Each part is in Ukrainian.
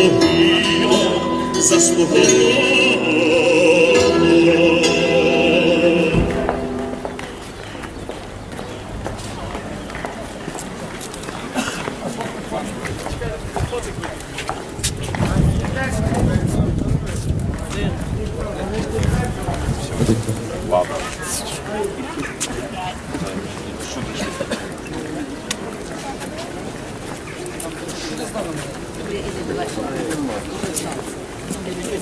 Ідеологія заслуговує.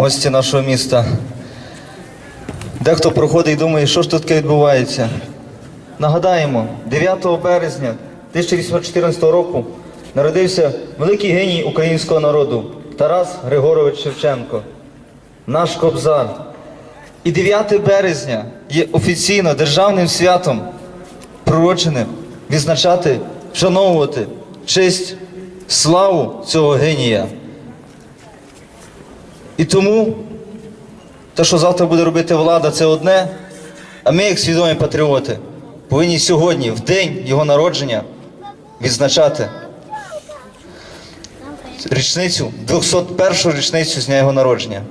гості нашого міста. Дехто проходить і думає, що ж тут таке відбувається. Нагадаємо, 9 березня 1814 року народився великий геній українського народу Тарас Григорович Шевченко, наш кобзар. І 9 березня є офіційно державним святом, прородженим відзначати, вшановувати честь, славу цього генія. І тому те, що завтра буде робити влада, це одне. А ми, як свідомі патріоти, повинні сьогодні, в день його народження, відзначати річницю, 201 річницю з дня його народження.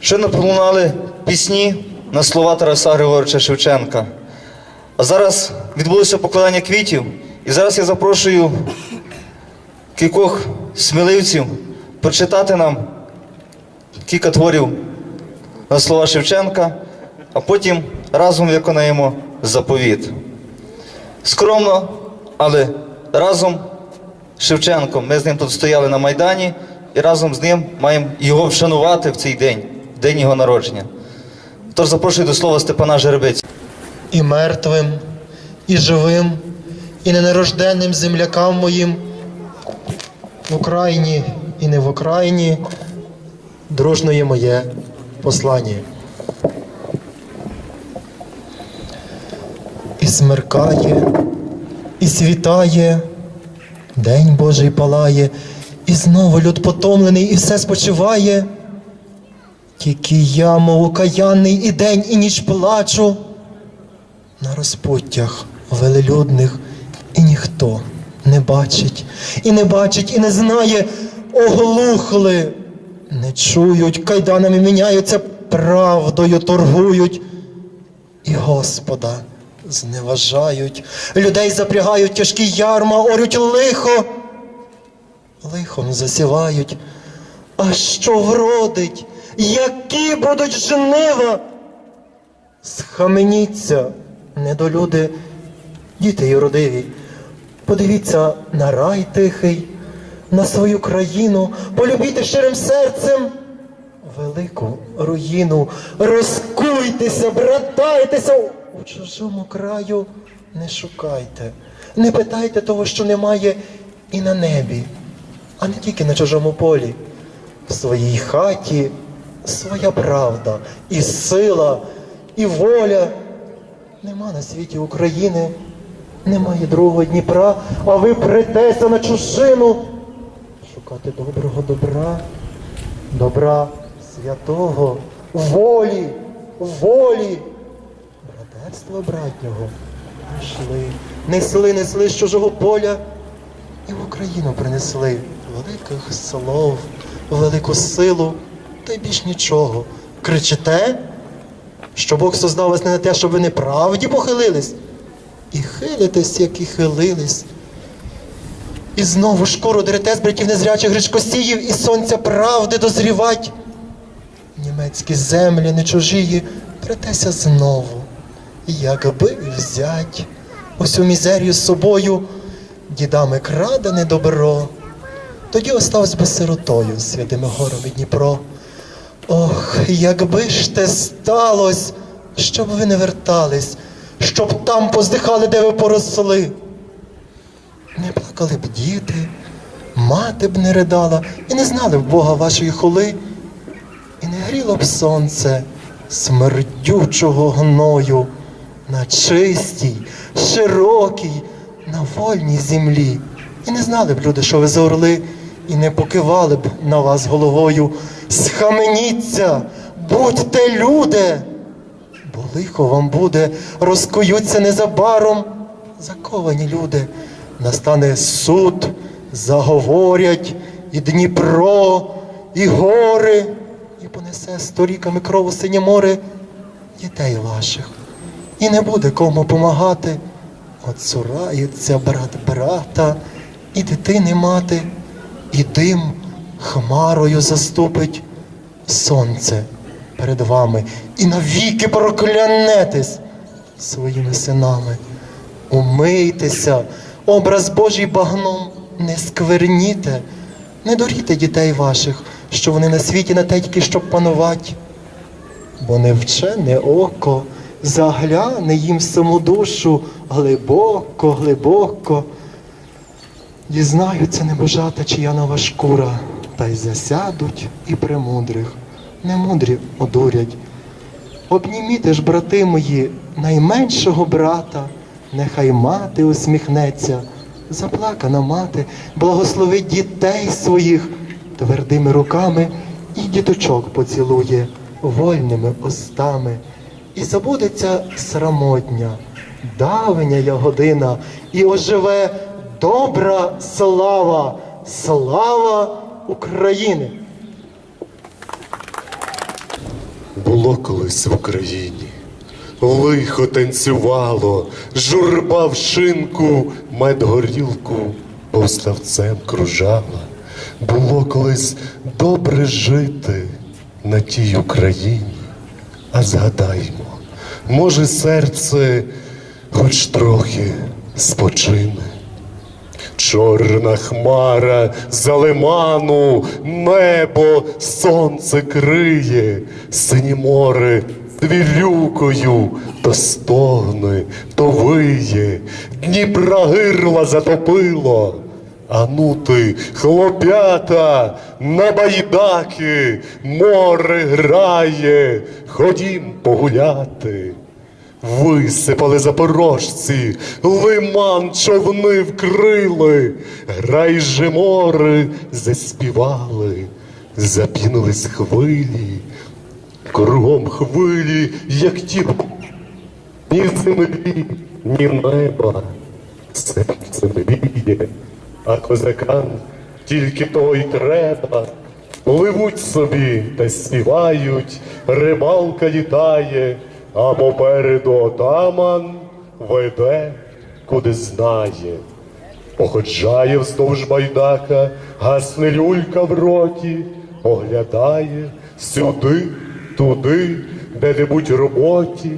Щойно пролунали пісні на слова Тараса Григоровича Шевченка. А зараз відбулося покладання квітів, і зараз я запрошую кількох сміливців прочитати нам кілька творів на слова Шевченка, а потім разом виконаємо заповіт. Скромно, але разом з Шевченком ми з ним тут стояли на Майдані і разом з ним маємо його вшанувати в цей день, в день його народження. Тож запрошую до слова Степана Жеребець. і мертвим, і живим, і ненарожденним землякам моїм в Україні і не в Україні, дружно моє послання. І смеркає, і світає, день Божий палає, і знову люд потомлений, і все спочиває. Тільки я, мов окаянний, і день, і ніч плачу на розпуттях велелюдних, і ніхто не бачить, і не бачить, і не знає, оглухли, не чують, кайданами міняються, правдою торгують, і Господа зневажають, людей запрягають тяжкі ярма, орють лихо, лихом засівають. А що вродить, які будуть жнива? Схаменіться, недолюди, діти юродиві. Подивіться на рай тихий, на свою країну, полюбіте щирим серцем велику руїну. Розкуйтеся, братайтеся у чужому краю. Не шукайте, не питайте того, що немає і на небі, а не тільки на чужому полі. В своїй хаті своя правда, і сила, і воля. Нема на світі України, немає другого Дніпра, а ви претеся на чужину. Шукати доброго добра, добра святого, волі, волі, братерства братнього. Йшли, несли, несли з чужого поля і в Україну принесли великих слов, велику силу, та й більш нічого. Кричите, що Бог создав вас не на те, щоб ви неправді похилились, і хилитесь, як і хилились. І знову шкуру дерете з братів незрячих гречкосіїв, і сонця правди дозрівать. Німецькі землі не чужії, претеся знову, якби взять усю мізерію з собою, дідами крадене добро, тоді оставсь би сиротою святими горами Дніпро. Ох, якби ж те сталось, щоб ви не вертались, щоб там поздихали, де ви поросли. Не плакали б діти, мати б не ридала, і не знали б Бога вашої холи, і не гріло б сонце смердючого гною на чистій, широкій, на вольній землі. І не знали б люди, що ви за орли, і не покивали б на вас головою. Схаменіться, будьте люди, бо лихо вам буде, розкуються незабаром заковані люди. Настане суд, заговорять і Дніпро, і гори, і понесе сторіками кров у синє море дітей ваших. І не буде кому помагати. Отцурається брат брата, і дитини мати, і дим хмарою заступить сонце перед вами, і навіки проклянетесь своїми синами. Умийтеся, образ Божий багном не скверніте, не доріте дітей ваших, що вони на світі на те щоб панувати. Бо невчене око загляне їм саму душу глибоко, глибоко. Дізнаються небожата, чия нова шкура, та й засядуть і премудрих, немудрі одурять. Обніміте ж, брати мої, найменшого брата, нехай мати усміхнеться, заплакана мати, благословить дітей своїх твердими руками і діточок поцілує вольними устами. І забудеться срамотня, давня я година, і оживе добра слава, слава України. Було колись в Україні. Лихо танцювало, журба в шинку, медгорілку повставцем кружала. Було колись добре жити на тій Україні. А згадаймо, може, серце хоч трохи спочине. Чорна хмара за лиману, небо сонце криє, сині море твілюкою то стогне, то виє, Дніпра гирла затопило. А ну ти, хлоп'ята, на байдаки, море грає, ходім погуляти. Висипали запорожці, лиман човни вкрили, грай же море заспівали, запінулись хвилі, кругом хвилі, як ті ні землі, ні неба, серце мріє, а козакам тільки того й треба. Пливуть собі та співають, рибалка літає, а попереду отаман веде, куди знає. Походжає вздовж байдака, гасне люлька в роті, оглядає сюди, туди, де-небудь роботі,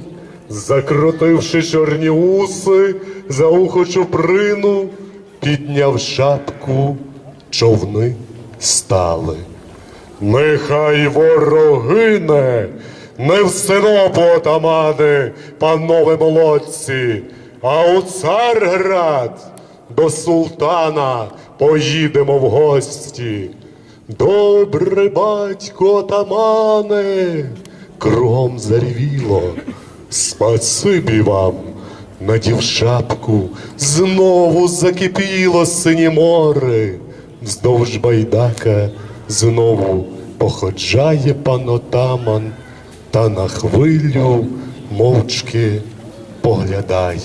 закрутивши чорні уси, за ухо чуприну, підняв шапку, човни стали. Нехай ворогине, не в синопу отамани, панове молодці, а у Царград до султана поїдемо в гості. Добре батько отамане, кругом заревіло, спасибі вам. Надів шапку, знову закипіло синє море, вздовж байдака знову походжає пан отаман, та на хвилю мовчки поглядає.